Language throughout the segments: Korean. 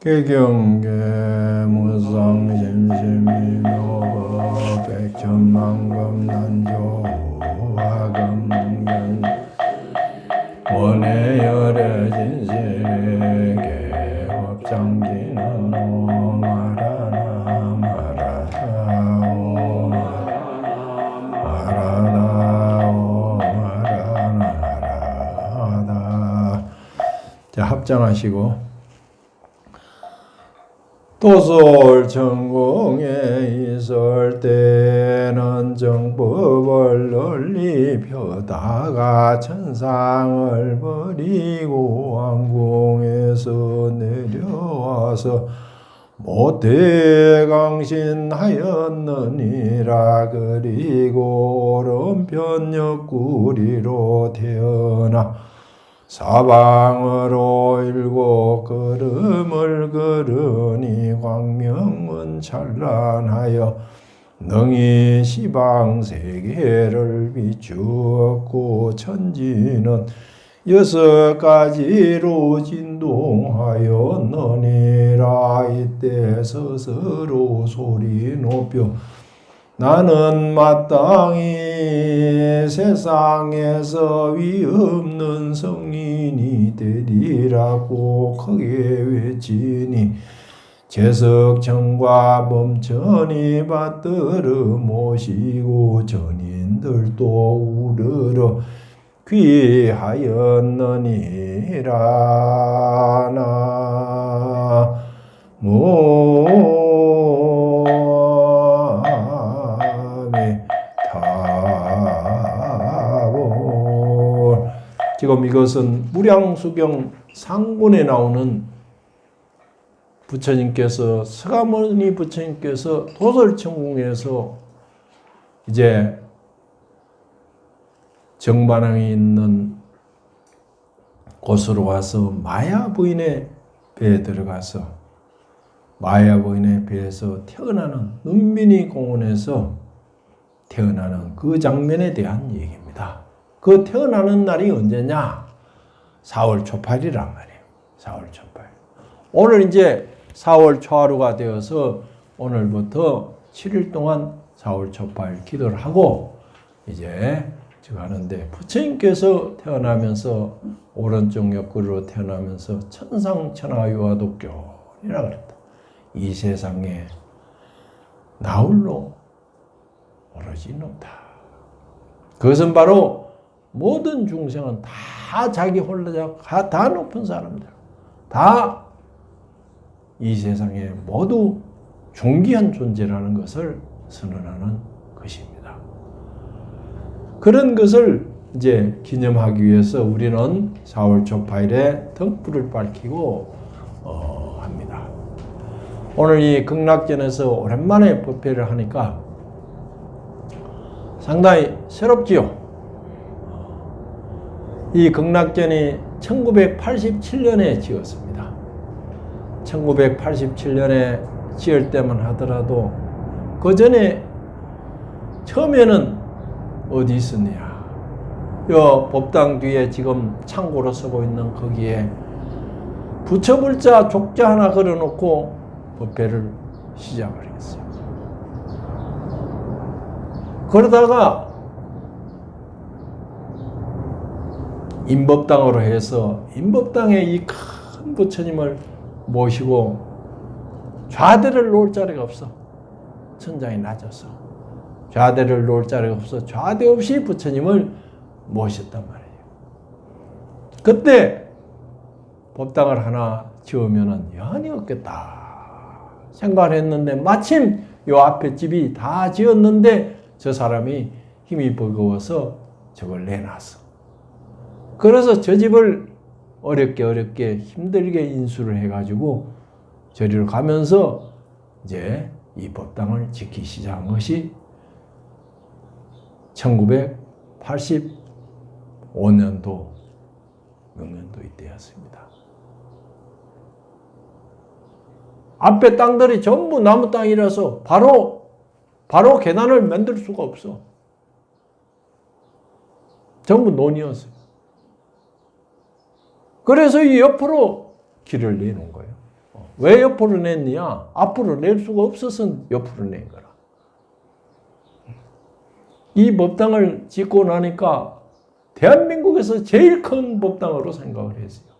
개경계 무상 심심이 노법 백천만금 난조 화금경 원해 열애 진실에게 법장기는 오마라나 마라사오 마라나 오마라나 마라다 자 합장하시고 도솔 전공에 있을 때는 정법을 널리 펴다가 천상을 버리고 왕궁에서 내려와서 못해 강신하였느니라 그리고 오른편 옆구리로 태어나 사방으로 일곱 걸음을 걸으니 광명은 찬란하여 능히 시방 세계를 비추었고 천지는 여섯 가지로 진동하였느니라. 이때 스스로 소리 높여 나는 마땅히 세상에서 위 없는 성인이 되리라고 크게 외치니 제석청과 범천이 받들어 모시고 전인들도 우르르 귀하였느니라 나무 지금 이것은 무량수경 상본에 나오는 부처님께서 서가모니 부처님께서 도설천궁에서 이제 정반항에 있는 곳으로 와서 마야 부인의 배에 들어가서 마야 부인의 배에서 태어나는 눈민이 공원에서 태어나는 그 장면에 대한 얘기입니다. 그 태어나는 날이 언제냐? 4월 초팔이란 말이에요. 4월 초팔. 오늘 이제 4월 초하루가 되어서 오늘부터 7일 동안 4월 초팔 기도를 하고 이제 지금 하는데 부처님께서 태어나면서 오른쪽 옆구리로 태어나면서 천상천하유화독교이라 그랬다. 이 세상에 나홀로 오로지 높다. 그것은 바로 모든 중생은 다 자기 홀로자 다 높은 사람들 다 이 세상에 모두 존귀한 존재라는 것을 선언하는 것입니다. 그런 것을 이제 기념하기 위해서 우리는 4월 초파일에 등불을 밝히고 어, 합니다. 오늘 이 극락전에서 오랜만에 법회를 하니까 상당히 새롭지요. 이 극락전이 1987년에 지었습니다. 1987년에 지을 때만 하더라도 그 전에 처음에는 어디 있었냐? 요 법당 뒤에 지금 창고로 쓰고 있는 거기에 부처불자 족자 하나 걸어놓고 법회를 시작을 했어요. 그러다가 임법당으로 해서 임법당에 이 큰 부처님을 모시고 좌대를 놓을 자리가 없어. 천장이 낮아서. 좌대를 놓을 자리가 없어. 좌대 없이 부처님을 모셨단 말이에요. 그때 법당을 하나 지으면은 여한이 없겠다 생각을 했는데 마침 요 앞에 집이 다 지었는데 저 사람이 힘이 버거워서 저걸 내놨어. 그래서 저 집을 어렵게 어렵게 힘들게 인수를 해가지고 저리로 가면서 이제 이 법당을 짓기 시작한 것이 1985년도 명년도 이때였습니다. 앞에 땅들이 전부 나무 땅이라서 바로 바로 계단을 만들 수가 없어. 전부 논이었어요. 그래서 이 옆으로 길을 내놓은 거예요. 왜 옆으로 냈냐? 앞으로 낼 수가 없어서 옆으로 낸 거라. 이 법당을 짓고 나니까 대한민국에서 제일 큰 법당으로 생각을 했어요.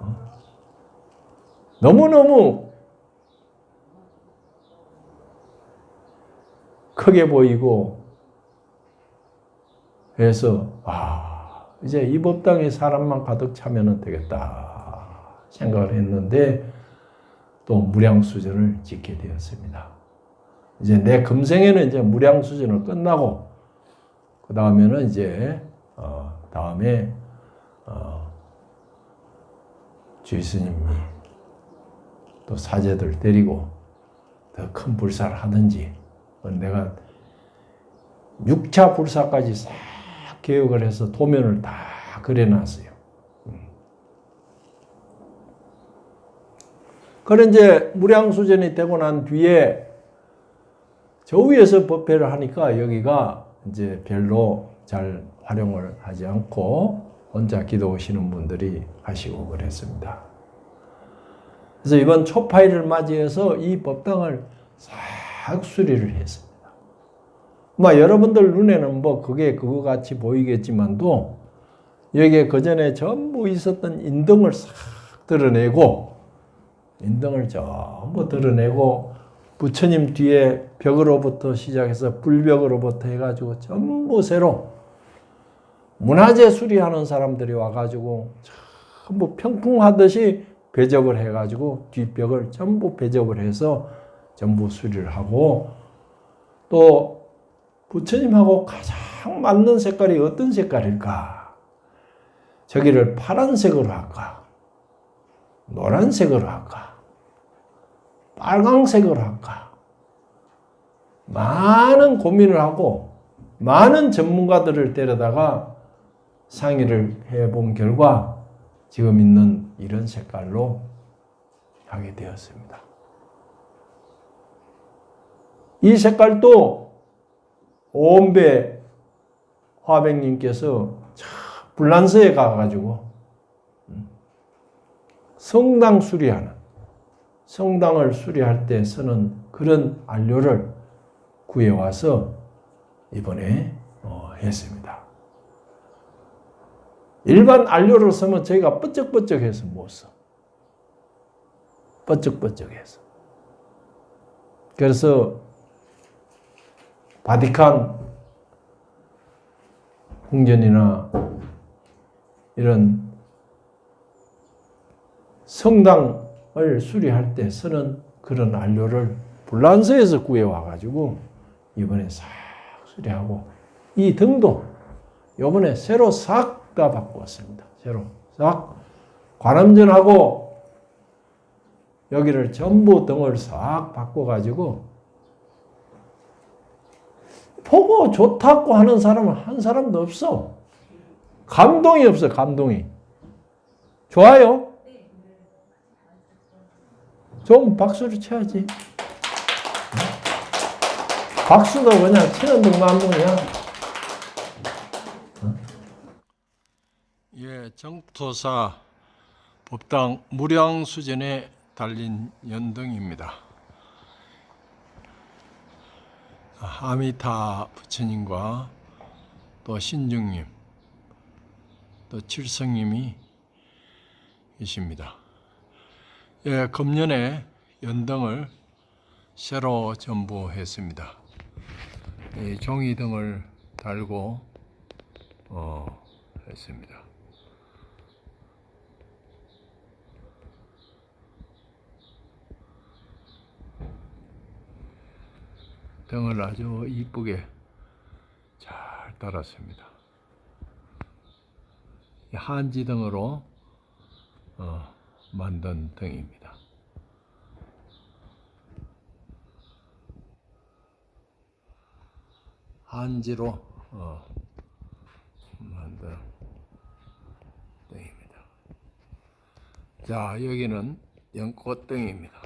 어? 너무너무 크게 보이고 해서 아 이제 이 법당에 사람만 가득 차면 되겠다 생각을 했는데 또 무량수전을 짓게 되었습니다. 이제 내 금생에는 이제 무량수전을 끝나고 그 다음에는 이제 어, 다음에 어, 주스님이 또 사제들 데리고 더 큰 불사를 하든지 내가 6차 불사까지 싹 계획을 해서 도면을 다 그려놨어요. 그래 이제 무량수전이 되고 난 뒤에 저 위에서 법회를 하니까 여기가 이제 별로 잘 활용을 하지 않고 혼자 기도 오시는 분들이 하시고 그랬습니다. 그래서 이번 초파일을 맞이해서 이 법당을 싹 수리를 했습니다. 뭐 여러분들 눈에는 뭐 그게 그거 같이 보이겠지만도 여기에 그 전에 전부 있었던 인등을 싹 드러내고 인등을 전부 드러내고 부처님 뒤에 벽으로부터 시작해서 불벽으로부터 해가지고 전부 새로 문화재 수리하는 사람들이 와가지고 전부 평풍하듯이 배적을 해가지고 뒷벽을 전부 배적을 해서 전부 수리를 하고 또 부처님하고 가장 맞는 색깔이 어떤 색깔일까? 저기를 파란색으로 할까? 노란색으로 할까? 빨강색으로 할까? 많은 고민을 하고 많은 전문가들을 데려다가 상의를 해본 결과 지금 있는 이런 색깔로 하게 되었습니다. 이 색깔도 오은배 화백님께서 불란서에 가가지고 음, 성당 수리하는 성당을 수리할 때 쓰는 그런 안료를 구해와서 이번에 어, 했습니다. 일반 안료를 쓰면 저희가 뻐쩍뻐쩍해서 못 써. 뻐쩍뻐쩍해서. 그래서 바티칸 궁전이나 이런 성당을 수리할 때 쓰는 그런 안료를 불란서에서 구해와 가지고 이번에 싹 수리하고 이 등도 이번에 새로 싹 다 바꾸었습니다. 새로 싹 관음전하고 여기를 전부 등을 싹 바꿔 가지고 보고 좋다고 하는 사람은 한 사람도 없어. 감동이 없어, 감동이. 좋아요? 좀 박수를 쳐야지. 박수도 그냥 치는 등만동이야. 예, 정토사 법당 무량수전에 달린 연등입니다. 아미타 부처님과 또 신중님, 또 칠성님이 계십니다. 예, 금년에 연등을 새로 전부했습니다. 이 종이 등을 달고 어, 했습니다. 등을 아주 이쁘게 잘 달았습니다. 한지 등으로 어, 만든 등입니다. 한지로 어, 만든 등입니다. 자, 여기는 연꽃등입니다.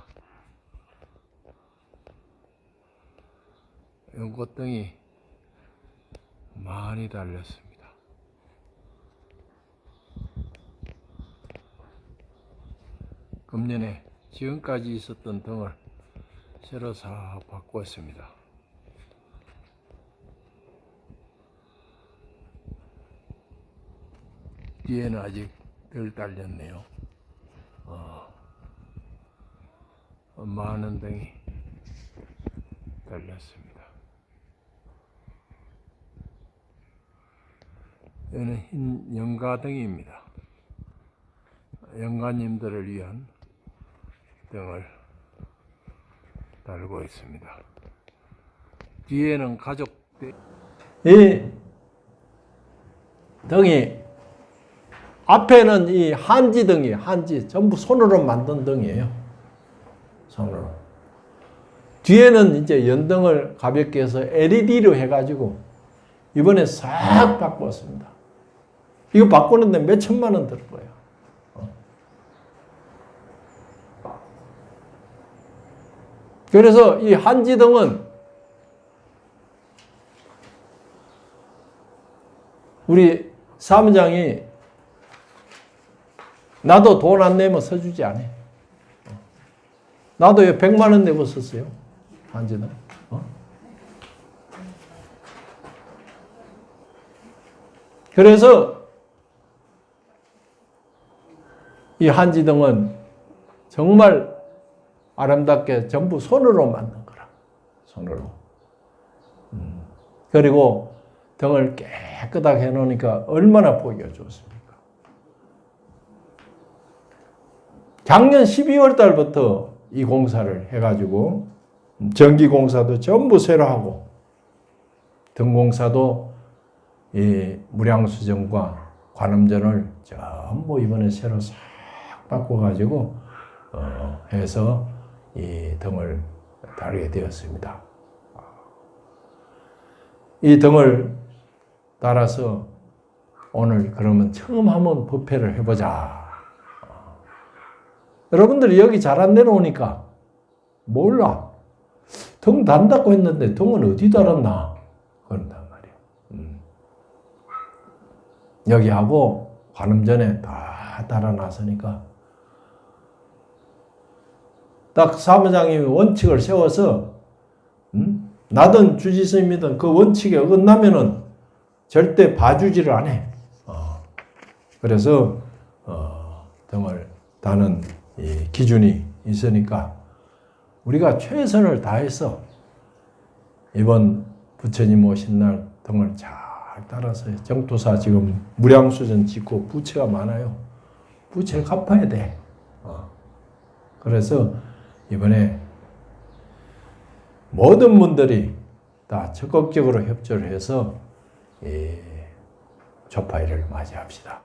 연꽃등이 많이 달렸습니다. 금년에 지금까지 있었던 등을 새로 싹 바꾸었습니다. 뒤에는 아직 덜 달렸네요. 어, 많은 등이 달렸습니다. 여기는 흰 연가등입니다. 연가님들을 위한 등을 달고 있습니다. 뒤에는 가족 이 등이 앞에는 이 한지 등이 한지 전부 손으로 만든 등이에요. 손으로. 뒤에는 이제 연등을 가볍게 해서 LED로 해가지고 이번에 싹 바꿨습니다. 이거 바꾸는데 몇 천만 원들 거예요. 그래서 이 한지등은 우리 사무장이 나도 돈 안 내면 서주지 않아. 나도 100만 원 내고 썼어요. 한지등. 어? 그래서 이 한지등은 정말 아름답게 전부 손으로 만든 거라. 손으로. 음. 그리고 등을 깨끗하게 해놓으니까 얼마나 보기가 좋습니까? 작년 12월 달부터 이 공사를 해가지고 전기 공사도 전부 새로 하고 등 공사도 이 무량수정과 관음전을 전부 이번에 새로 싹 바꿔가지고 어, 해서 이 등을 달게 되었습니다. 이 등을 따라서 오늘 그러면 처음 한번 부패를 해보자. 여러분들이 여기 잘 안 내려오니까 몰라. 등 단다고 했는데 등은 어디 달았나? 그런단 말이야. 음. 여기하고 관음 전에 다 달아놨으니까 딱 사무장이 원칙을 세워서 음? 나든 주지스님이든 그 원칙에 어긋나면은 절대 봐주지를 안 해. 어. 그래서 어, 등을 다는 이 기준이 있으니까 우리가 최선을 다해서 이번 부처님 오신 날 등을 잘 따라서 정토사 지금 무량수전 짓고 부채가 많아요. 부채 갚아야 돼. 어. 그래서 이번에 모든 분들이 다 적극적으로 협조를 해서 이 조파일을 맞이합시다.